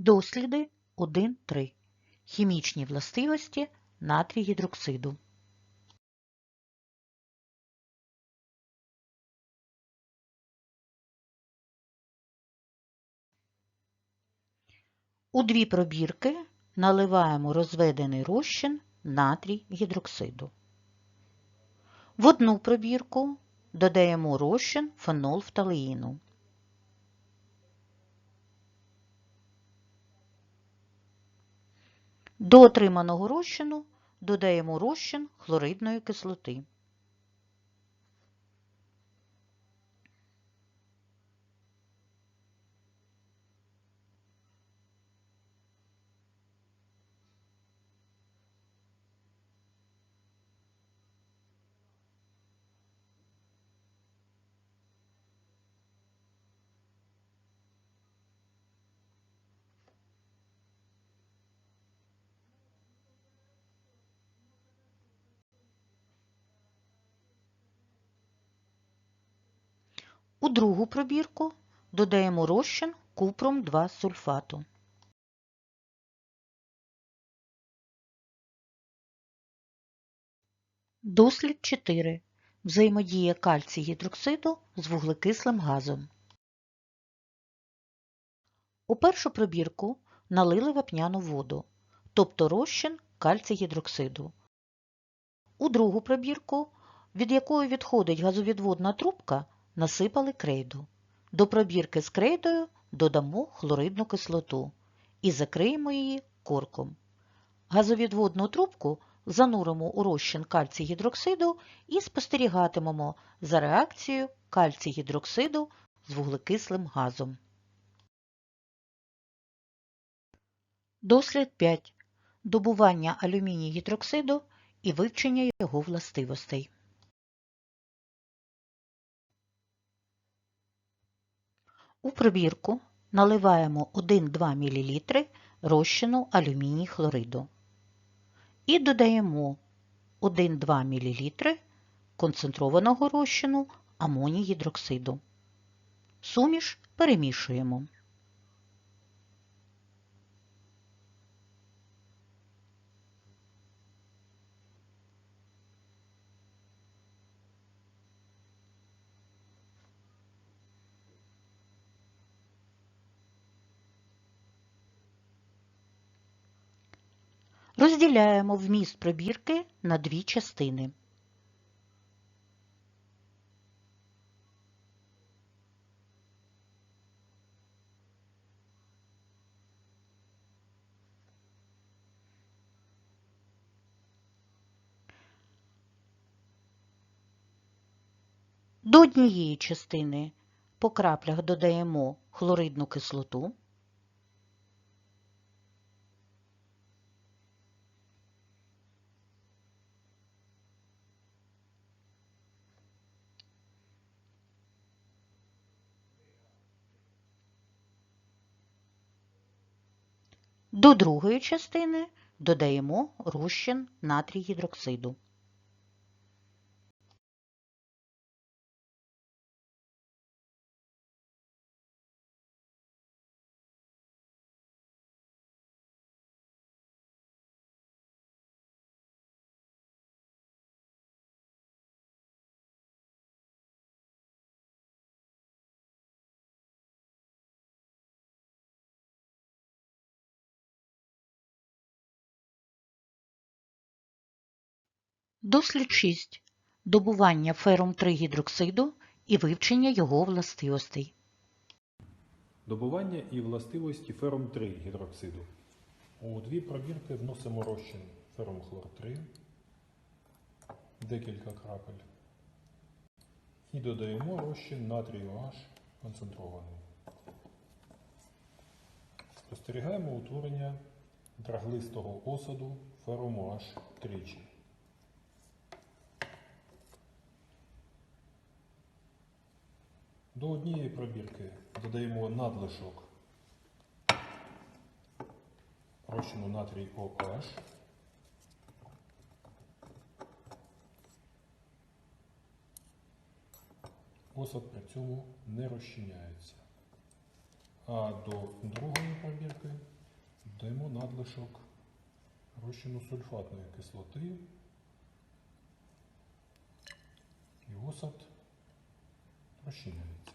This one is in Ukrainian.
Досліди 1.3. Хімічні властивості натрій гідроксиду. У дві пробірки наливаємо розведений розчин натрій гідроксиду. В одну пробірку додаємо розчин фенолфталеїну. До отриманого розчину додаємо розчин хлоридної кислоти. У другу пробірку додаємо розчин купром 2 сульфату. Дослід 4. Взаємодія кальцій гідроксиду з вуглекислим газом. У першу пробірку налили вапняну воду, тобто розчин кальцій гідроксиду. У другу пробірку, від якої відходить газовідводна трубка, насипали крейду. До пробірки з крейдою додамо хлоридну кислоту і закриємо її корком. Газовідводну трубку зануримо у розчин кальцій гідроксиду і спостерігатимемо за реакцією кальцій гідроксиду з вуглекислим газом. Дослід 5. Добування алюміній гідроксиду і вивчення його властивостей. У пробірку наливаємо 1-2 мл розчину алюміній хлориду і додаємо 1-2 мл концентрованого розчину амоній гідроксиду. Суміш перемішуємо. Розділяємо вміст пробірки на дві частини. До однієї частини по краплях додаємо хлоридну кислоту. До другої частини додаємо розчин натрій гідроксиду. Дослід 6. Добування ферум 3 гідроксиду і вивчення його властивостей. Добування і властивості ферум 3 гідроксиду. У дві пробірки вносимо розчин ферумхлор 3, декілька крапель. І додаємо розчин натрію H концентрований. Спостерігаємо утворення драглистого осаду феруму H тричі. До однієї пробірки додаємо надлишок розчину натрій OH. Осад при цьому не розчиняється. А до другої пробірки додаємо надлишок розчину сульфатної кислоти і осад розчиняється.